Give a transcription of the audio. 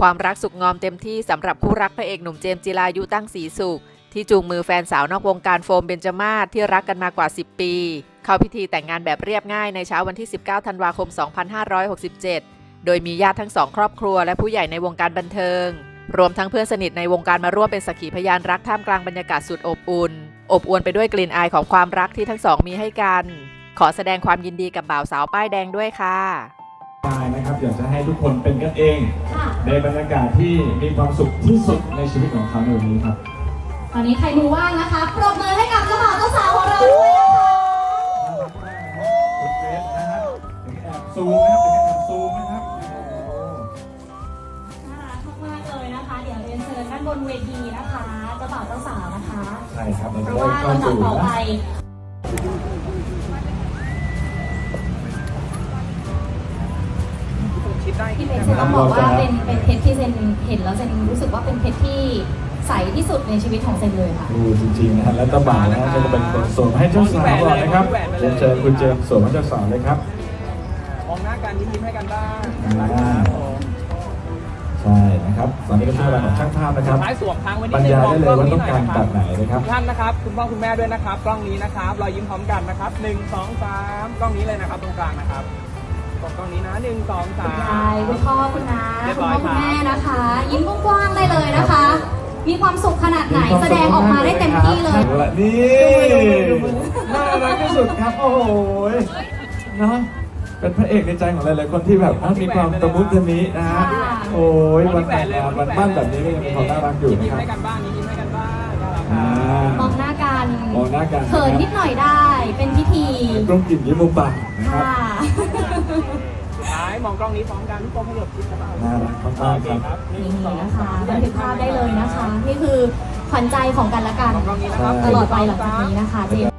ความรักสุขงอมเต็มที่สำหรับคู่รักพระเอกหนุ่มเจมส์จิรายุตั้งสีสุข ที่จูงมือแฟนสาวนอกวงการโฟมเบนจมาศที่รักกันมากว่า 10 ปี เข้าพิธีแต่งงานแบบเรียบง่ายในเช้าวันที่ 19 ธันวาคม 2567 โดยมีญาติทั้งสองครอบครัวและผู้ใหญ่ในวงการบันเทิง รวมทั้งเพื่อนสนิทในวงการมาร่วมเป็นสักขีพยานรักท่ามกลางบรรยากาศสุดอบอุ่น อบอวลไปด้วยกลิ่นอายของความรักที่ทั้งสองมีให้กัน ขอแสดงความยินดีกับบ่าวสาวป้ายแดงด้วยค่ะนะครับอยากจะให้ทุกคนเป็นกันเอง ในบรรยากาศที่มีความสุขที่สุดในชีวิตของเขาในวันนี้ครับ ตอนนี้ใครมือว่างนะคะปรบมือให้กับเจ้าบ่าวเจ้าสาวของเราด้วยนะคะคุณเกรซนะครับถึงแอบซูมนะครับถึงแอบซูมนะครับ น่ารักมากๆเลยนะคะ เดี๋ยวเรียนเชิญด้านบนเวทีนะคะเจ้าบ่าวเจ้าสาวนะคะ ใช่ครับเราเพจะราะได้ว่าเข้าลำดับสู่ต่อไป พี่เพชรเซนต้องบอกว่าเป็นเป็นเพชรที่เซนเห็นแล้วเซนรู้สึกว่าเป็นเพชรที่ใสที่สุดในชีวิตของเซนเลยค่ะดูจริงๆนะฮะแล้วตะบ่าวนะฮะจะเป็นคนสวมให้เจ้าสาวก่อนนะครับเรียนเชิญคุณเจมส์สวมให้เจ้าสาวเลยครับมองหน้ากันยิ้มยิ้มให้กันบ้างอ่าใช่นะครับตอนนี้ก็ช่วยเวลาของช่างภาพนะครับท้ายสวมค้างไว้นิบรดรนึงยายมองได้เลกล้ยองว่านี้ต้องหน่อยการนะคแบรับบไหนนะครับทุกท่านนะครับ คุณพ่อคุณแม่ด้วยนะครับ กล้องนี้นะครับเรายิ้มพร้อมกันนะครับหนึ่งสองสามกล้องนี้เลยนะครับตรงกลางนะครับ ตรงกล้องนี้นะหนึ่งสองสาม ยายคุณพ่อคุณน้าเรียบคุณร้พ่ออยครับคุณแม่นะคะ ยิ้มกว้างๆได้เลยนะคะ มีความสุขขนาดไหนแสดงออกมาได้เต็มที่เลย นี่น่ารักที่สุดครับ โอ้โหเนาะเป็นพระเอกในใจของหลายๆคนที่แบบมีความตะมุตะมินะฮะค่ะโอ้ยวันแต่งงานวันมั่นแบบนี้ก็ยังมีความน่ารักอยู่ยิ้มนะยิ้คมรับให้กันบ้างยิ้มยิ้มให้กันบ้างน่ารักคอ่ารับมองหน้ากันมองหน้ากัน เขินนิดหน่อยได้ เป็นพิธีกลุ้มกลิ่นยิ้มมุมปากนะครับ ค่ะสุดท้าย มองกล้องนี้พร้อมกันทุกคนขยับคิดกันบ้างน่ารักมากโอๆเคครับครับหนึ่งนี่สองนะคะสามบันทึกภาพได้เลยนะคะ นี่คือขวัญใจของกันและกัน มองกล้องนี้นะครับตลอดไปหลังจากนี้นะคะเจมส์